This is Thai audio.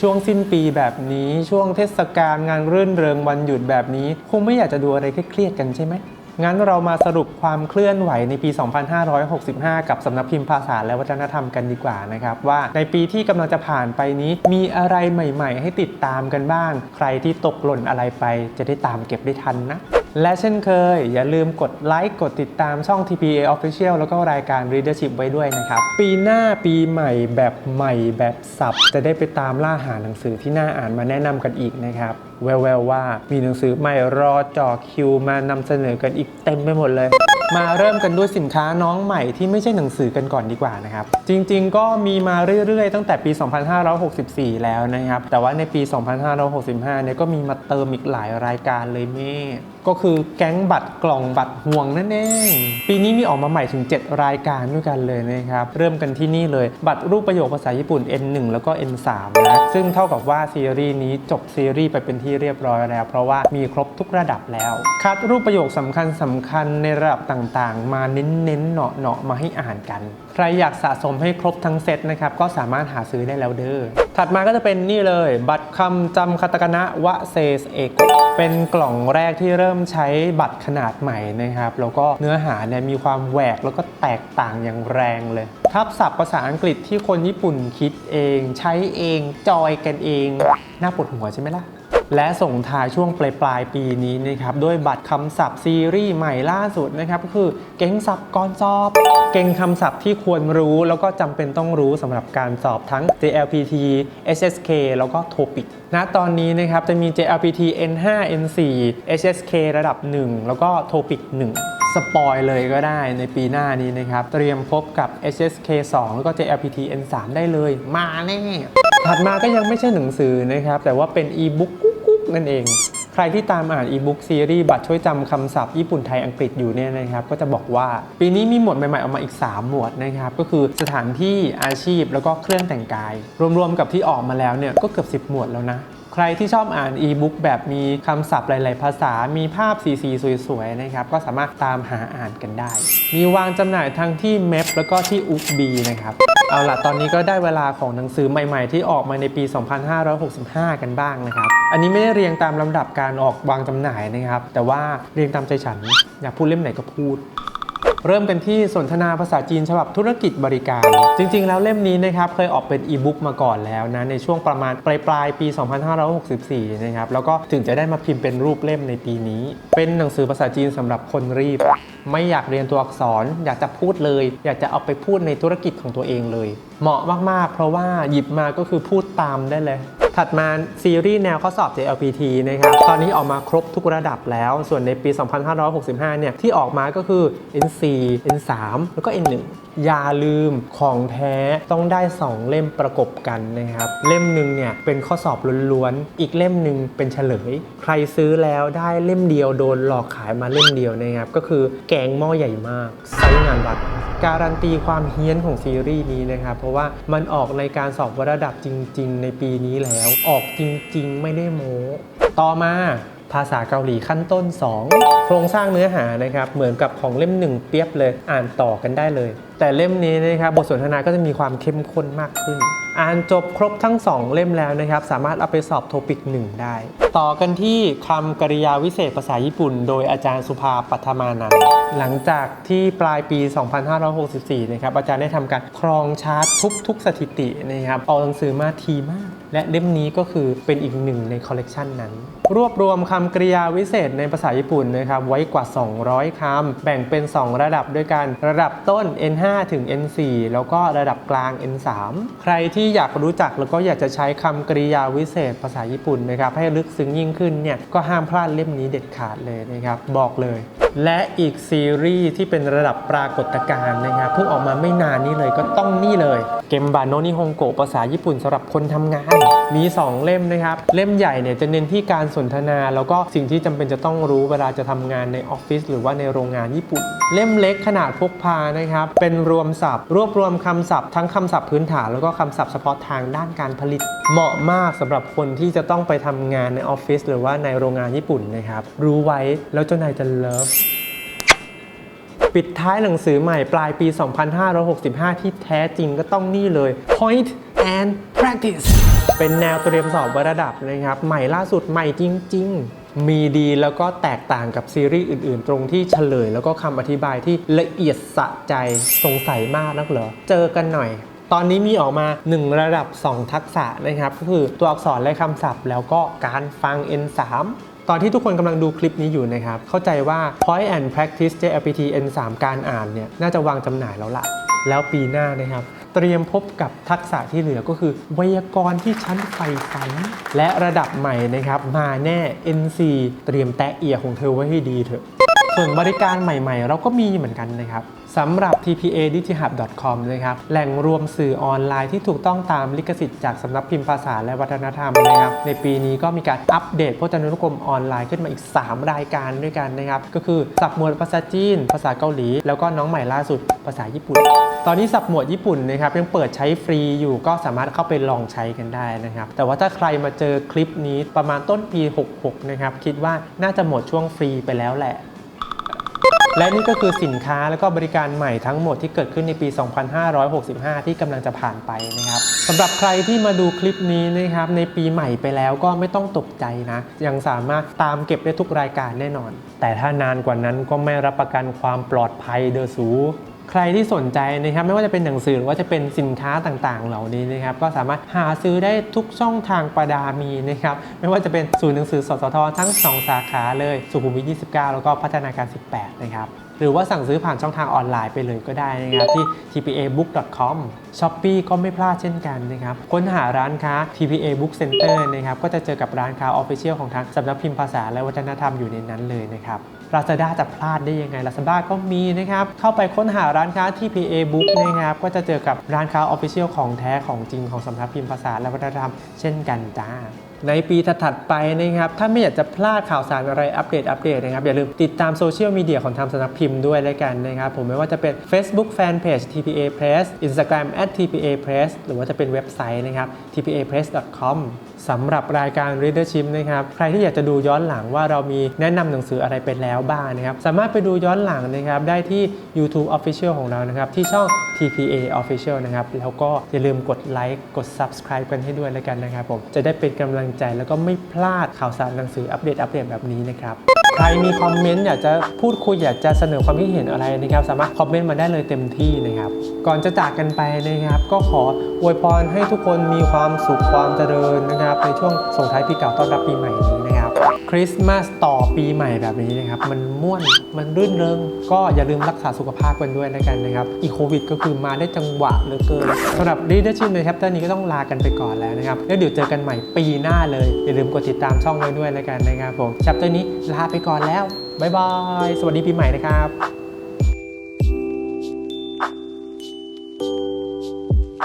ช่วงสิ้นปีแบบนี้ช่วงเทศกาลงานรื่นเริงวันหยุดแบบนี้ คงไม่อยากจะดูอะไรเครียดๆกันใช่ไหมงั้นเรามาสรุปความเคลื่อนไหวในปี 2565 กับสำนักพิมพ์ภาษาและวัฒนธรรมกันดีกว่านะครับว่าในปีที่กำลังจะผ่านไปนี้ มีอะไรใหม่ ๆ ให้ติดตามกันบ้าง ใครที่ตกหล่นอะไรไป จะได้ตามเก็บได้ทันนะ และเช่นเคย อย่าลืมกดไลค์กดติดตามช่อง TPA Official แล้วก็รายการ Readership ไว้ด้วยนะครับ ปีหน้าปีใหม่แบบใหม่แบบสับ จะได้ไปตามล่าหาหนังสือที่น่าอ่านมาแนะนำกันอีกนะครับ แววๆว่ามีหนังสือใหม่รอจ่อคิวมานำเสนอกันอีกเต็มไปหมดเลย มาเริ่มกันด้วยสินค้าน้องใหม่ที่ไม่ใช่หนังสือกันก่อนดีกว่านะครับ จริงๆ ก็มีมาเรื่อยๆ ตั้งแต่ปี 2564 แล้วนะครับ แต่ว่าในปี 2565 เนี่ยก็มีมาเติมอีกหลายรายการเลยแม่ ก็คือแก๊งบัตรกล่องบัตรห่วงนั่นเอง ปีนี้มีออกมาใหม่ถึง 7 รายการด้วยกันเลยนะครับ เริ่มกันที่นี่เลยบัตรรูปประโยคภาษาญี่ปุ่น N1 แล้วก็ N3 นะซึ่งเท่ากับว่าซีรีส์นี้จบซีรีส์ไปเป็นที่เรียบร้อยแล้ว เพราะว่ามีครบทุกระดับแล้วคัดรูปประโยคสำคัญสำคัญในระดับต่างๆ มาเน้นๆเนาะๆมาให้อ่านกัน ใครอยากสะสมให้ครบทั้งเซตนะครับ ก็สามารถหาซื้อได้แล้วเด้อ ถัดมาก็จะเป็นนี่เลย บัตรคำจำคาตาคานะวะเซสเอกเป็นกล่องแรกที่เริ่มใช้บัตรขนาดใหม่นะครับ แล้วก็เนื้อหาเนี่ยมีความแหวกแล้วก็แตกต่างอย่างแรงเลยทับศัพท์ภาษาอังกฤษที่คนญี่ปุ่นคิดเอง ใช้เองจอยกันเองน่าปวดหัวใช่ไหมล่ะ และส่งท้ายช่วงปลายปลายปีนี้นะครับด้วยบัตรคำศัพท์ซีรีส์ใหม่ล่าสุดนะครับก็คือเก่งศัพท์ก่อนสอบ เก่งคำศัพท์ที่ควรรู้แล้วก็จำเป็นต้องรู้สำหรับการสอบทั้ง JLPT SSK แล้วก็ TOPIC ณตอนนี้นะครับจะมี JLPT N5 N4 SSK ระดับ 1 แล้วก็ TOPIC 1สปอยเลยก็ได้ในปีหน้านี้นะครับ เตรียมพบกับ HSK 2 แล้วก็ JLPT N3 ได้เลย มาแน่ ถัดมาก็ยังไม่ใช่หนังสือนะครับ แต่ว่าเป็นอีบุ๊ก นั่นเอง ใครที่ตามอ่านอีบุ๊กซีรีส์บัตรช่วยจำคำศัพท์ญี่ปุ่นไทยอังกฤษอยู่เนี่ยนะครับ ก็จะบอกว่าปีนี้มีหมวดใหม่ๆออกมาอีก 3 หมวดนะครับ ก็คือสถานที่อาชีพแล้วก็เครื่องแต่งกาย รวมๆกับที่ออกมาแล้วเนี่ยก็เกือบ 10 หมวดแล้วนะ ใครที่ชอบอ่านอีบุ๊กแบบมีคำศัพท์หลาย ๆ ภาษา มีภาพสีสีสวย ๆ นะครับ ก็สามารถตามหาอ่านกันได้ มีวางจำหน่ายทั้งที่เมพแล้วก็ที่อุกบีนะครับ เอาล่ะ ตอนนี้ก็ได้เวลาของหนังสือใหม่ ๆ ที่ออกมาในปี 2565 กันบ้างนะครับ อันนี้ไม่ได้เรียงตามลำดับการออกวางจำหน่ายนะครับ แต่ว่าเรียงตามใจฉัน อยากพูดเล่มไหนก็พูด เริ่มกันที่สนทนาภาษาจีนฉบับธุรกิจบริการ จริง ๆ แล้วเล่มนี้นะครับเคยออกเป็นอีบุ๊กมาก่อนแล้วนะในช่วงประมาณปลายปลายปี 2564 นะครับแล้วก็ถึงจะได้มาพิมพ์เป็นรูปเล่มในปีนี้ เป็นหนังสือภาษาจีนสำหรับคนรีบ ไม่อยากเรียนตัวอักษร อยากจะพูดเลย อยากจะเอาไปพูดในธุรกิจของตัวเองเลย เหมาะมากๆ เพราะว่าหยิบมาก็คือพูดตามได้เลย ถัดมาซีรีส์แนวข้อสอบ JLPT นะครับ ตอนนี้ออกมาครบทุกระดับแล้ว ส่วนในปี 2565 เนี่ย ที่ออกมาก็คือ N4 N3 แล้วก็ N1 อย่าลืมของแท้ต้องได้ 2 เล่มประกบกันนะครับ เล่มหนึ่งเนี่ยเป็นข้อสอบล้วนๆ อีกเล่มหนึ่งเป็นเฉลย ใครซื้อแล้วได้เล่มเดียวโดนหลอกขายมาเล่มเดียวนะครับ ก็คือแกงหม้อใหญ่มากไซส์งานวัด การันตีความเฮี้ยนของซีรีส์นี้นะครับ เพราะว่ามันออกในการสอบวัดระดับจริง ๆ ในปีนี้แล้ว ออกจริง ๆ ไม่ได้โม้ต่อมาภาษาเกาหลีขั้นต้น 2 โครงสร้างเนื้อหานะครับ เหมือนกับของเล่ม1เปียบเลยอ่านต่อกันได้เลยแต่เล่มนี้นะครับบทสนทนาก็จะมีความเข้มข้นมากขึ้น อ่านจบครบทั้ง 2 เล่มแล้วนะครับ สามารถเอาไปสอบโทปิก 1 ได้ ต่อกันที่คำกริยาวิเศษภาษาญี่ปุ่น โดยอาจารย์สุภาปัทมานันหลังจากที่ปลายปี 2564 นะครับ อาจารย์ได้ทำการครองชาร์ตทุกๆสถิตินะครับ เอาหนังสือมาทีมาก และเล่มนี้ก็คือเป็นอีกหนึ่งในคอลเลกชันนั้น รวบรวมคำกริยาวิเศษในภาษาญี่ปุ่นนะครับไว้กว่า 200คำแบ่งเป็น 2 ระดับด้วยกันระดับต้น N5 N5 ถึง N4 แล้วก็ระดับกลาง N3 ใครที่อยากรู้จักแล้วก็อยากจะใช้คำกริยาวิเศษภาษาญี่ปุ่นนะครับให้ลึกซึ้งยิ่งขึ้นเนี่ยก็ห้ามพลาดเล่มนี้เด็ดขาดเลยนะครับบอกเลย และอีกซีรีส์ที่เป็นระดับปรากฏการณ์นะครับเพิ่งออกมาไม่นานนี้เลยก็ต้องนี่เลย เกมบาโนนิฮงโกภาษาญี่ปุ่นสำหรับคนทำงาน มี 2 เล่มนะครับ เล่มใหญ่เนี่ยจะเน้นที่การสนทนา แล้วก็สิ่งที่จำเป็นจะต้องรู้เวลาจะทำงานในออฟฟิศหรือว่าในโรงงานญี่ปุ่น เล่มเล็กขนาดพกพานะครับ เป็นรวมศัพท์ รวบรวมคำศัพท์ทั้งคำศัพท์พื้นฐานแล้วก็คำศัพท์เฉพาะทางด้านการผลิต เหมาะมากสำหรับคนที่จะต้องไปทำงานในออฟฟิศหรือว่าในโรงงานญี่ปุ่นนะครับ รู้ไว้แล้วเจ้านายจะเลิฟ ปิดท้ายหนังสือใหม่ปลายปี 2565 ที่แท้จริงก็ต้องนี่เลย Point and Practice เป็นแนวเตรียมสอบระดับนะครับ ใหม่ล่าสุดใหม่จริง ๆมีดีแล้วก็แตกต่างกับซีรีส์อื่นๆ ตรงที่เฉลย แล้วก็คำอธิบายที่ละเอียดสะใจสงสัยมากนักเหรอ เจอกันหน่อย ตอนนี้มีออกมา 1 ระดับ 2 ทักษะนะครับ ก็คือตัวอักษรและคำศัพท์ แล้วก็การฟัง N3 ตอนที่ทุกคนกำลังดูคลิปนี้อยู่นะครับ เข้าใจว่า Point and Practice JLPT N3 การอ่านเนี่ยน่าจะวางจำหน่ายแล้วล่ะ แล้วปีหน้านะครับ เตรียมพบกับทักษะที่เหลือก็คือ ไวยากรณ์ที่ชั้นไฟฝัน และระดับใหม่นะครับ มาแน่ N4 เตรียมแตะเอียของเธอไว้ให้ดีเถอะ ส่วนบริการใหม่ๆ เราก็มีเหมือนกันนะครับสำหรับ tpa digihub com นะครับแหล่งรวมสื่อออนไลน์ที่ถูกต้องตามลิขสิทธิ์จากสำนักพิมพ์ภาษาและวัฒนธรรมนะครับในปีนี้ก็มีการอัปเดตพจนานุกรมออนไลน์ขึ้นมาอีก 3 รายการด้วยกันนะครับก็คือสับหมวดภาษาจีน ภาษาเกาหลี แล้วก็น้องใหม่ล่าสุดภาษาญี่ปุ่น ตอนนี้สับหมวดญี่ปุ่นนะครับยังเปิดใช้ฟรีอยู่ก็สามารถเข้าไปลองใช้กันได้นะครับแต่ว่าถ้าใครมาเจอคลิปนี้ประมาณต้นปี 66 นะครับคิดว่าน่าจะหมดช่วงฟรีไปแล้วแหละ และนี่ก็คือสินค้าและก็บริการใหม่ทั้งหมดที่เกิดขึ้นในปี 2565 ที่กำลังจะผ่านไปนะครับสำหรับใครที่มาดูคลิปนี้นะครับในปีใหม่ไปแล้วก็ไม่ต้องตกใจนะ ยังสามารถตามเก็บได้ทุกรายการแน่นอน แต่ถ้านานกว่านั้นก็ไม่รับประกันความปลอดภัยเดอสู ใครที่สนใจนะครับไม่ว่าจะเป็นหนังสือหรือว่าจะเป็นสินค้าต่างๆ เหล่านี้นะครับก็สามารถหาซื้อได้ทุกช่องทางประดามีนะครับไม่ว่าจะเป็นศูนย์หนังสือสสททั้ง 2 สาขาเลยสุขุมวิท 29 แล้วก็พัฒนาการ 18 นะครับหรือว่าสั่งซื้อผ่านช่องทางออนไลน์ไปเลยก็ได้นะครับที่ tpabook.com shopee ก็ไม่พลาดเช่นกันนะครับค้นหาร้านค้า tpa book center นะครับก็จะเจอกับร้านค้า official ของทางสำนักพิมพ์ภาษาและวัฒนธรรมอยู่ในนั้นเลยนะครับ Lazada จะพลาดได้ยังไง Lazada ก็มีนะครับ เข้าไปค้นหาร้านค้า TPA Book นะครับ ก็จะเจอกับร้านค้า Official ของแท้ของจริงของสำนักพิมพ์ภาษาและวัฒนธรรมเช่นกันจ้าในปีถัดไปนะครับ ถ้าไม่อยากจะพลาดข่าวสารอะไรอัปเดตอัปเดตนะครับ อย่าลืมติดตามโซเชียลมีเดียของทางสำนักพิมพ์ด้วยแล้วกันนะครับ ผมไม่ว่าจะเป็น Facebook Fanpage TPA Press Instagram @TPA Press หรือว่าจะเป็นเว็บไซต์นะครับ tpapress.com สำหรับรายการ Readership นะครับ ใครที่อยากจะดูย้อนหลังว่าเรามีแนะนำหนังสืออะไรไปแล้วบ้างนะครับ สามารถไปดูย้อนหลังนะครับ ได้ที่ YouTube Official ของเรานะครับ ที่ช่อง TPA Official นะครับ แล้วก็อย่าลืมกดไลค์กด Subscribe กันให้ด้วยแล้วกันนะครับผมจะได้เป็นกำลังใจแล้วก็ไม่พลาดข่าวสารหนังสืออัปเดตอัปเดตแบบนี้นะครับ ใครมีคอมเมนต์อยากจะพูดคุยอยากจะเสนอความคิดเห็นอะไรนะครับ สามารถคอมเมนต์มาได้เลยเต็มที่นะครับ ก่อนจะจากกันไปนะครับ ก็ขออวยพรให้ทุกคนมีความสุขความเจริญนะครับ ในช่วงส่งท้ายปีเก่าต้อนรับปีใหม่นี้ คริสต์มาสต่อปีใหม่แบบนี้นะครับ มันม่วนมันรื่นเริงก็อย่าลืมรักษาสุขภาพกันด้วยแล้วกันนะครับอีโควิด ก็คือมาได้จังหวะเหลือเกินสำหรับ Leadership ในแคปเตอร์นี้ก็ต้องลากันไปก่อนแล้วนะครับแล้วเดี๋ยวเจอกันใหม่ปีหน้าเลย อย่าลืมกดติดตามช่องไว้ด้วยแล้วกันนะครับผมแคปเตอร์นี้ลาไปก่อนแล้วบ๊ายบายสวัสดีปีใหม่นะครับ